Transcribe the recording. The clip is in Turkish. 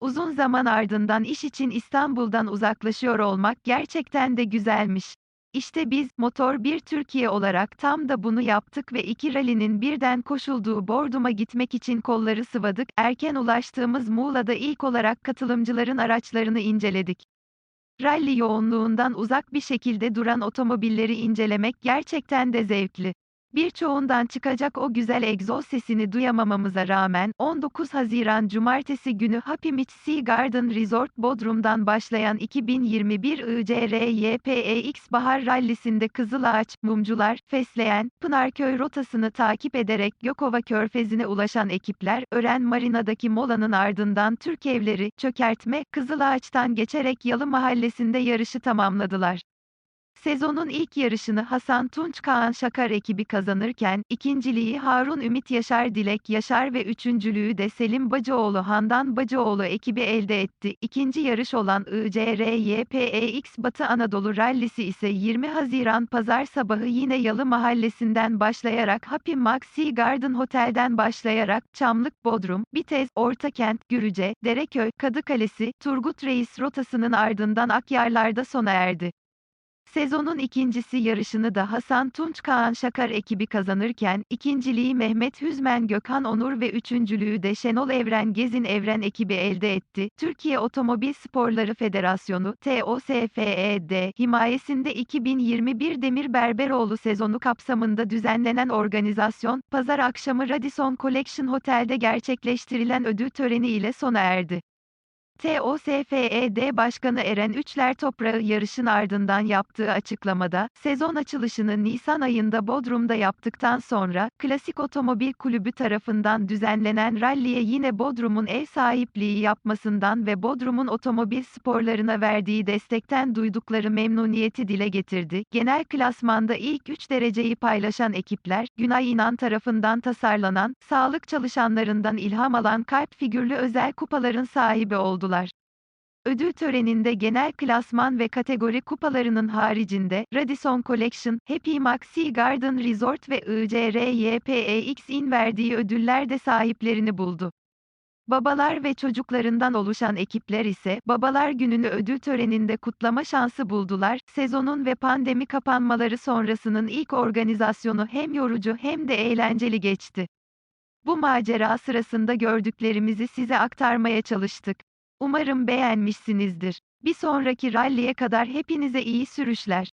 Uzun zaman ardından iş için İstanbul'dan uzaklaşıyor olmak gerçekten de güzelmiş. İşte biz, Motor bir Türkiye olarak tam da bunu yaptık ve iki rally'nin birden koşulduğu Bordum'a gitmek için kolları sıvadık, erken ulaştığımız Muğla'da ilk olarak katılımcıların araçlarını inceledik. Rally yoğunluğundan uzak bir şekilde duran otomobilleri incelemek gerçekten de zevkli. Birçoğundan çıkacak o güzel egzoz sesini duyamamamıza rağmen, 19 Haziran Cumartesi günü Happy Beach Sea Garden Resort Bodrum'dan başlayan 2021 ICRYPEX Bahar Rallisi'nde Kızılağaç, Mumcular, Fesleğen, Pınarköy rotasını takip ederek Gökova Körfezi'ne ulaşan ekipler, Ören Marina'daki molanın ardından Türk Evleri, Çökertme, Kızılağaç'tan geçerek Yalı Mahallesi'nde yarışı tamamladılar. Sezonun ilk yarışını Hasan Tunç Kaan Şakar ekibi kazanırken, ikinciliği Harun Ümit Yaşar Dilek Yaşar ve üçüncülüğü de Selim Bacıoğlu Handan Bacıoğlu ekibi elde etti. İkinci yarış olan ICRYPEX Batı Anadolu Rallisi ise 20 Haziran Pazar sabahı yine Yalı Mahallesi'nden başlayarak Happy Maxi Garden Hotel'den başlayarak Çamlık Bodrum, Bitez, Ortakent, Gürüce, Dereköy, Kadıkalesi, Turgut Reis rotasının ardından Akyarlar'da sona erdi. Sezonun ikincisi yarışını da Hasan Tunç Kaan Şakar ekibi kazanırken, ikinciliği Mehmet Hüzmen Gökhan Onur ve üçüncülüğü de Şenol Evren Gezin Evren ekibi elde etti. Türkiye Otomobil Sporları Federasyonu, TOSFED, himayesinde 2021 Demir Berberoğlu sezonu kapsamında düzenlenen organizasyon, pazar akşamı Radisson Collection Hotel'de gerçekleştirilen ödül töreni ile sona erdi. TOSFED Başkanı Eren Üçler Toprağı yarışın ardından yaptığı açıklamada, sezon açılışını Nisan ayında Bodrum'da yaptıktan sonra, Klasik Otomobil Kulübü tarafından düzenlenen ralliye yine Bodrum'un ev sahipliği yapmasından ve Bodrum'un otomobil sporlarına verdiği destekten duydukları memnuniyeti dile getirdi. Genel klasmanda ilk 3 dereceyi paylaşan ekipler, Günay İnan tarafından tasarlanan, sağlık çalışanlarından ilham alan kalp figürlü özel kupaların sahibi oldular. Ödül töreninde genel klasman ve kategori kupalarının haricinde, Radisson Collection, Happy Maxi Garden Resort ve ICRYPEX'in verdiği ödüller de sahiplerini buldu. Babalar ve çocuklarından oluşan ekipler ise, Babalar Günü'nü ödül töreninde kutlama şansı buldular. Sezonun ve pandemi kapanmaları sonrasının ilk organizasyonu hem yorucu hem de eğlenceli geçti. Bu macera sırasında gördüklerimizi size aktarmaya çalıştık. Umarım beğenmişsinizdir. Bir sonraki ralliye kadar hepinize iyi sürüşler.